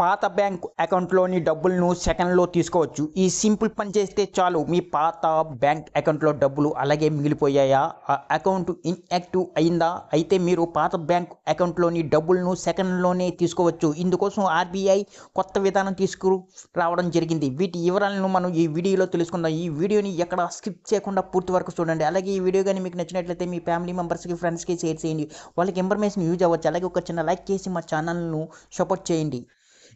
పాత బ్యాంక్ అకౌంట్లోని డబ్బులను సెకండ్లో తీసుకోవచ్చు. ఈ సింపుల్ పని చేస్తే చాలు. మీ పాత బ్యాంక్ అకౌంట్లో డబ్బులు అలాగే మిగిలిపోయాయా? ఆ అకౌంట్ ఇన్యాక్టివ్ అయిందా? అయితే మీరు పాత బ్యాంక్ అకౌంట్లోని డబ్బులను సెకండ్లోనే తీసుకోవచ్చు. ఇందుకోసం ఆర్బీఐ కొత్త విధానం తీసుకు రావడం జరిగింది. వీటి వివరాలను మనం ఈ వీడియోలో తెలుసుకుందాం. ఈ వీడియోని ఎక్కడ స్కిప్ చేయకుండా పూర్తి వరకు చూడండి. అలాగే ఈ వీడియో కానీ మీకు నచ్చినట్లయితే మీ ఫ్యామిలీ మెంబర్స్కి ఫ్రెండ్స్కి షేర్ చేయండి. వాళ్ళకి ఇన్ఫర్మేషన్ యూజ్ అవ్వచ్చు. అలాగే ఒక చిన్న లైక్ చేసి మా ఛానల్ను సపోర్ట్ చేయండి.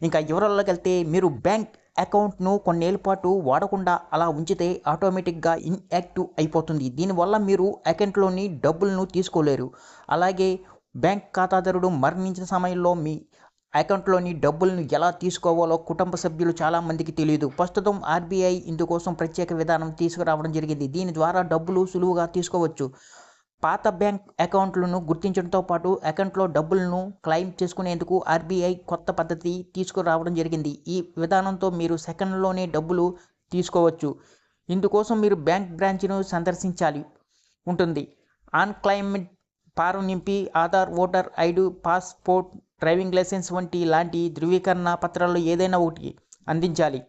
ఇంకా వివరాల్లోకి వెళ్తే మీరు బ్యాంక్ అకౌంట్ను కొన్నేళ్ళ పాటు వాడకుండా అలా ఉంచితే ఆటోమేటిక్గా ఇన్యాక్టివ్ అయిపోతుంది. దీనివల్ల మీరు అకౌంట్లోని డబ్బులను తీసుకోలేరు. అలాగే బ్యాంక్ ఖాతాదారుడు మరణించిన సమయంలో మీ అకౌంట్లోని డబ్బులను ఎలా తీసుకోవాలో కుటుంబ సభ్యులు చాలామందికి తెలియదు ప్రస్తుతం ఆర్బీఐ ఇందుకోసం ప్రత్యేక విధానం తీసుకురావడం జరిగింది. దీని ద్వారా డబ్బులు సులువుగా తీసుకోవచ్చు. పాత బ్యాంక్ అకౌంట్లను గుర్తించడంతో పాటు అకౌంట్లో డబ్బులను క్లెయిమ్ చేసుకునేందుకు ఆర్బీఐ కొత్త పద్ధతి తీసుకురావడం జరిగింది. ఈ విధానంతో మీరు సెకండ్లోనే డబ్బులు తీసుకోవచ్చు. ఇందుకోసం మీరు బ్యాంక్ బ్రాంచ్ను సందర్శించాలి ఉంటుంది. ఆన్ క్లైమేట్ ఫారం నింపి Aadhaar voter ID passport driving licence వంటి లాంటి ధృవీకరణ పత్రాల్లో ఏదైనా ఒకటి అందించాలి.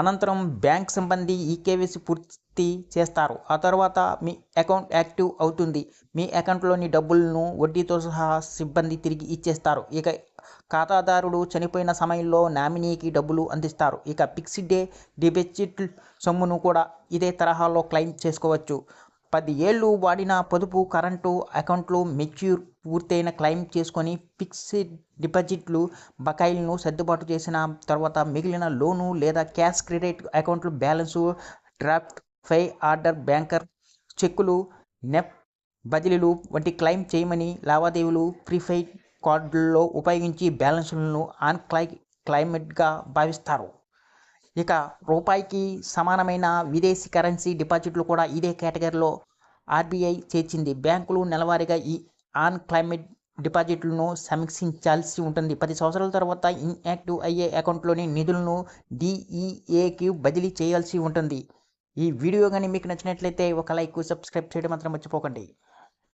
అనంతరం బ్యాంక్ సిబ్బంది ఈకేవీసీ పూర్తి చేస్తారు. ఆ తర్వాత మీ అకౌంట్ యాక్టివ్ అవుతుంది. మీ అకౌంట్లోని డబ్బులను వడ్డీతో సహా సిబ్బంది తిరిగి ఇచ్చేస్తారు. ఇక ఖాతాదారుడు చనిపోయిన సమయంలో నామినీకి డబ్బులు అందిస్తారు. ఇక ఫిక్స్డ్ డే డిపాజిట్ సొమ్మును కూడా ఇదే తరహాలో క్లెయిమ్ చేసుకోవచ్చు. పది ఏళ్ళు వాడిన పొదుపు కరెంటు అకౌంట్లు మెచ్యూర్ పూర్తయిన క్లెయిమ్ చేసుకొని ఫిక్స్డ్ డిపాజిట్లు బకాయిలను సర్దుబాటు చేసిన తర్వాత మిగిలిన లోను లేదా క్యాష్ క్రెడిట్ అకౌంట్లు balance draft pay order banker చెక్కులు నెప్ బదిలీలు వంటి క్లెయిమ్ చేయమని లావాదేవీలు ప్రీపెయిడ్ కార్డుల్లో ఉపయోగించి బ్యాలెన్స్లను ఆన్ క్లై క్లైమేట్గా భావిస్తారు. ఇక రూపాయికి సమానమైన విదేశీ కరెన్సీ డిపాజిట్లు కూడా ఇదే కేటగిరీలో ఆర్బీఐ చేర్చింది. బ్యాంకులు నెలవారీగా ఈ ఆన్ క్లైమేట్ డిపాజిట్లను సమీక్షించాల్సి ఉంటుంది. పది సంవత్సరాల తర్వాత ఇన్యాక్టివ్ అయ్యే అకౌంట్లోని నిధులను డిఈఏకి బదిలీ చేయాల్సి ఉంటుంది. ఈ వీడియో కానీ మీకు నచ్చినట్లయితే ఒక లైక్ సబ్స్క్రైబ్ చేయడం మాత్రం మర్చిపోకండి.